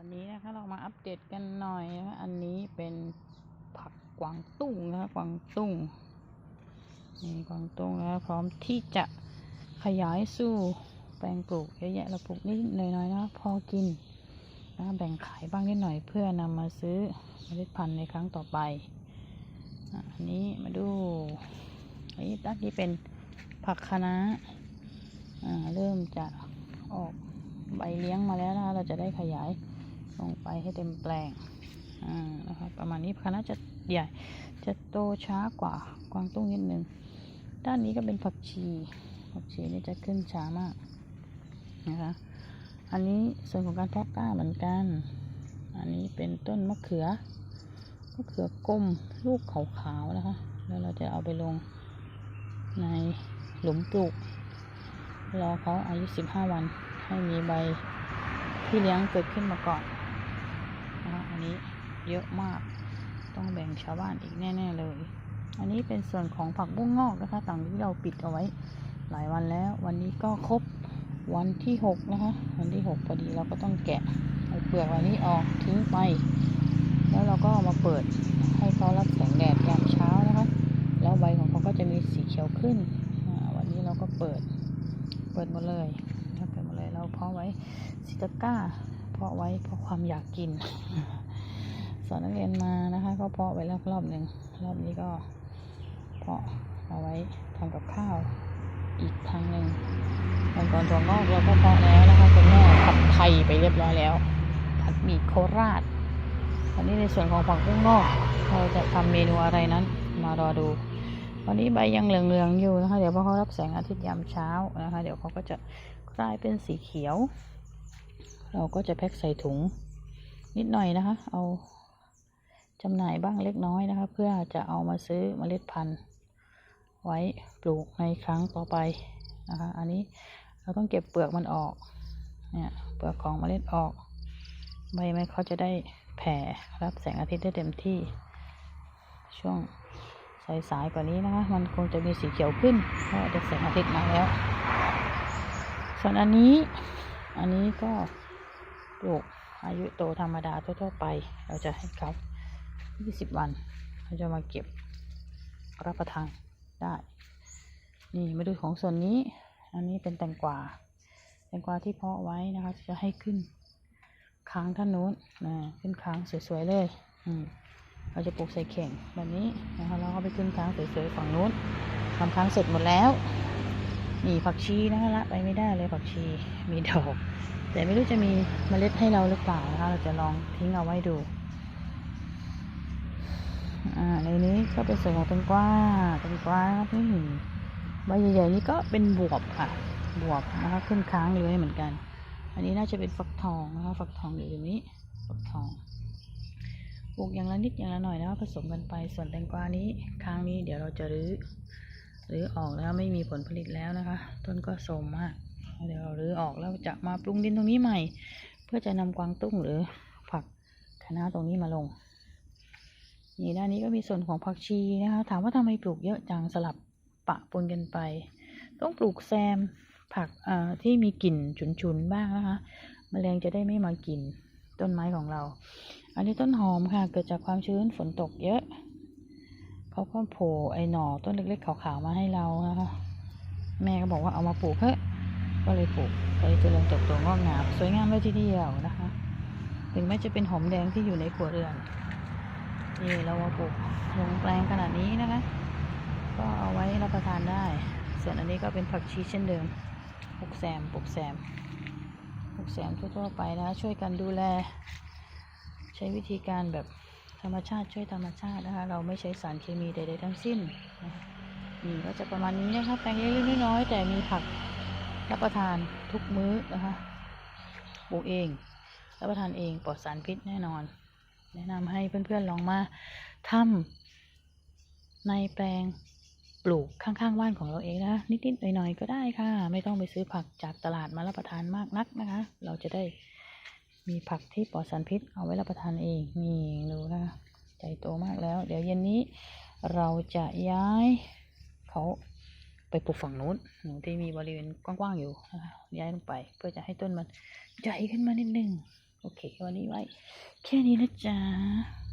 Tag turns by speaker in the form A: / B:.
A: วันนี้นะคะเรามาอัปเดตกันหน่อยนะคะอันนี้เป็นผักกวางตุ้งนะคะกวางตุ้งนี่กวางตุ้งนะคะพร้อมที่จะขยายสู่แปลงปลูกเยอะแยะเราปลูกนิดหน่อยๆนะคะพอกินนะแบ่งขายบ้างนิดหน่อยเพื่อนำมาซื้อเมล็ดพันธุ์ในครั้งต่อไปอะอันนี้มาดูอันนี้ตั้งนี้เป็นผักคะน้าอ่าเริ่มจะออกใบเลี้ยงมาแล้วนะคะเราจะได้ขยาย ลงไปให้เต็มแปลงนะครับประมาณนี้คณะจะใหญ่ จะโตช้ากว่ากวางตุ้งนิดนึง ด้านนี้ก็เป็นผักชีผักชีนี่จะขึ้นช้ามากนะคะ อันนี้ส่วนของการเพาะกล้าเหมือนกัน อันนี้เป็นต้นมะเขือ มะเขือกลมลูกขาวๆนะคะ แล้วเราจะเอาไปลงในหลุมปลูก รอเขาอายุ 15 วันให้มีใบที่เลี้ยงเกิดขึ้นมาก่อน นะอันนี้เยอะมาก ต้องแบ่งชาวบ้านอีกแน่ๆเลย อันนี้เป็นส่วนของผักบุ้งงอกนะคะต่างที่เราปิดเอาไว้หลายวันแล้ว วันนี้ก็ครบวันที่หกนะคะ วันที่หกพอดีเราก็ต้องแกะเอาเปลือกวันนี้ออกทิ้งไป แล้วเราก็เอามาเปิดให้เขารับแสงแดดยามเช้านะคะ แล้วใบของเขาก็จะมีสีเขียวขึ้น วันนี้เราก็เปิด เปิดหมดเลยเปิดหมดเลย เราเพาะไว้สิตะกร้า เพาะไว้เพราะความอยากกิน สอนนักเรียนมานะคะก็เพาะไว้แล้วรอบหนึ่งรอบนี้ก็เพาะเอาไว้ทำกับข้าวอีกครั้งหนึ่งวันก่อนถั่วงอกเราก็เพาะแล้วนะคะคุณแม่ผัดไทยไปเรียบร้อยแล้วผัดหมี่โคราชวันนี้ในส่วนของผักบุ้งงอกเราจะทำเมนูอะไรนั้น มารอดู วันนี้ใบยังเหลืองๆอยู่นะคะ เดี๋ยวพอเขารับแสงอาทิตย์ยามเช้านะคะ เดี๋ยวเขาก็จะกลายเป็นสีเขียว เราก็จะแพ็คใส่ถุงนิดหน่อยนะคะ เอาจำหน่ายบ้างเล็กน้อยนะคะ เพื่อจะเอามาซื้อเมล็ดพันธุ์ ไว้ปลูกในครั้งต่อไปนะคะ อันนี้เราต้องเก็บเปลือกมันออก เนี่ยเปลือกของเมล็ดออกใบมันเขาจะได้แผ่รับแสงอาทิตย์ได้เต็มที่ ช่วงสายๆกว่านี้นะคะ มันคงจะมีสีเขียวขึ้นเพราะจะแสงอาทิตย์มาแล้ว ส่วนอันนี้ อันนี้ก็ ลูกอายุโตธรรมดาทั่วๆไป เราจะให้เขา 20 วันเราจะมาเก็บรับประทานได้ นี่มาดูของส่วนนี้ อันนี้เป็นแตงกวา แตงกวาที่เพาะไว้นะคะ จะให้ขึ้นค้างท่านนู้นนะขึ้นค้างสวยๆเลยอืมเราจะปลูกใส่เข่งแบบนี้นะคะแล้วก็ไปขึ้นค้างสวยๆฝั่งนู้นทำค้างเสร็จหมดแล้ว นี่ผักชีนะคะละไปไม่ได้เลยผักชีมีดอก แต่ไม่รู้จะมีเมล็ดให้เราหรือเปล่านะคะเราจะลองทิ้งเอาไว้ดู อ่า ในนี้ก็เป็นส่วนของแตงกวาแตงกวานี่ใบใหญ่ๆนี่ก็เป็นบวบค่ะ บวบนะคะขึ้นค้างเลยเหมือนกัน อันนี้น่าจะเป็นฟักทองนะคะฟักทองอยู่ตรงนี้ฟักทองปลูกอย่างละนิดอย่างละหน่อยนะคะผสมกันไปส่วนแตงกวานี้ค้างนี้เดี๋ยวเราจะรื้อรื้อออกแล้วไม่มีผลผลิตแล้วนะคะ ต้นก็โทรมมาก เดี๋ยวเรารื้อออกแล้วจะมาปรุงดินตรงนี้ใหม่ เพื่อจะนำกวางตุ้งหรือผักคะน้าตรงนี้มาลง นี่ด้านนี้ก็มีส่วนของผักชีนะคะ ถามว่าทำไมปลูกเยอะจังสลับปะปนกันไป ต้องปลูกแซมผักเอ่อที่มีกลิ่นฉุนๆบ้างนะคะแมลงจะได้ไม่มากินต้นไม้ของเรา อันนี้ต้นหอมค่ะ เกิดจากความชื้นฝนตกเยอะ เขาก็โผล่ไอหน่อต้นเล็กๆขาวๆมาให้เรานะคะ แม่ก็บอกว่าเอามาปลูกเถอะ ก็เลยปลูกไปเจริญเติบโตงอกงามสวยงามเลยทีเดียวนะคะ ถึงแม้จะเป็นหอมแดงที่อยู่ในครัวเรือนนี่เรามาปลูกลงแปลงขนาดนี้นะคะ ก็เอาไว้รับประทานได้ ส่วนอันนี้ก็เป็นผักชีเช่นเดิมปลูกแซมปลูกแซมปลูกแซมทั่วๆไปนะช่วยกันดูแล ใช้วิธีการแบบธรรมชาติช่วยธรรมชาตินะคะ เราไม่ใช้สารเคมีใดๆทั้งสิ้นนี่ก็จะประมาณนี้นะคะแปลงเล็กๆน้อยๆแต่มีผัก รับประทานทุกมื้อนะคะปลูกเอง รับประทานเองปลอดสารพิษแน่นอน แนะนำให้เพื่อนๆลองมาทำในแปลงปลูกข้างๆบ้านของเราเองนะนิดๆหน่อยๆก็ได้ค่ะ ไม่ต้องไปซื้อผักจากตลาดมารับประทานมากนักนะคะ เราจะได้มีผักที่ปลอดสารพิษเอาไว้รับประทานเองนี่ดูนะคะใจโตมากแล้ว เดี๋ยวเย็นนี้เราจะย้ายเขา ไปปลูกฝั่งนู้นที่มีบริเวณกว้างๆอยู่ย้ายลงไป เพื่อจะให้ต้นมันใหญ่ขึ้นมานิดนึง โอเค วันนี้ไว้ แค่นี้นะจ๊ะ